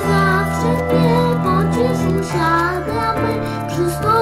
zawsze niebo, gdzie sąsiadem my przystąpimy.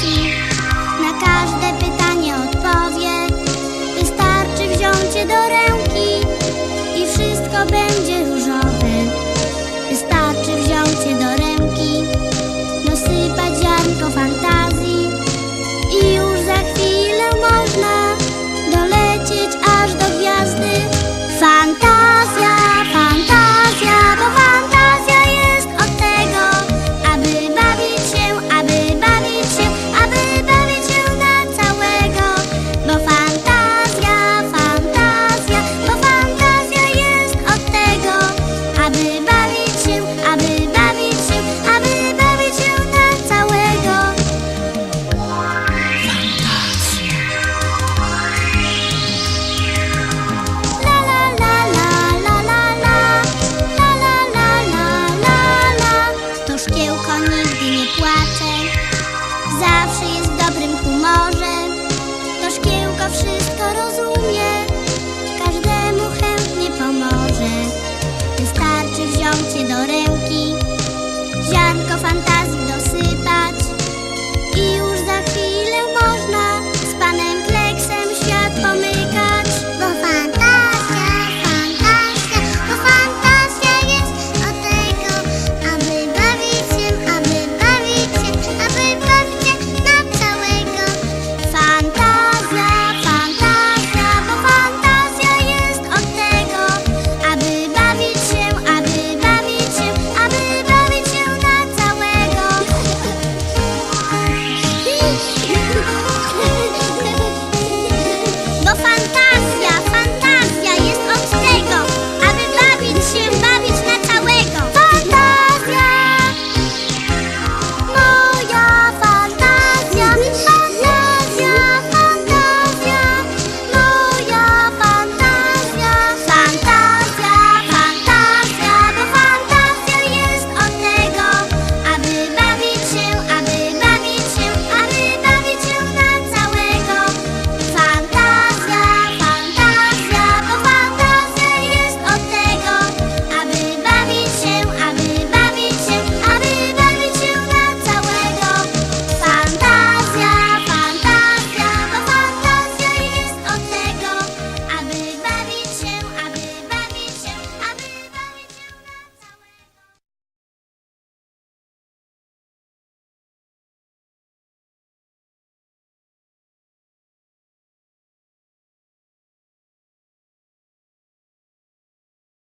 see.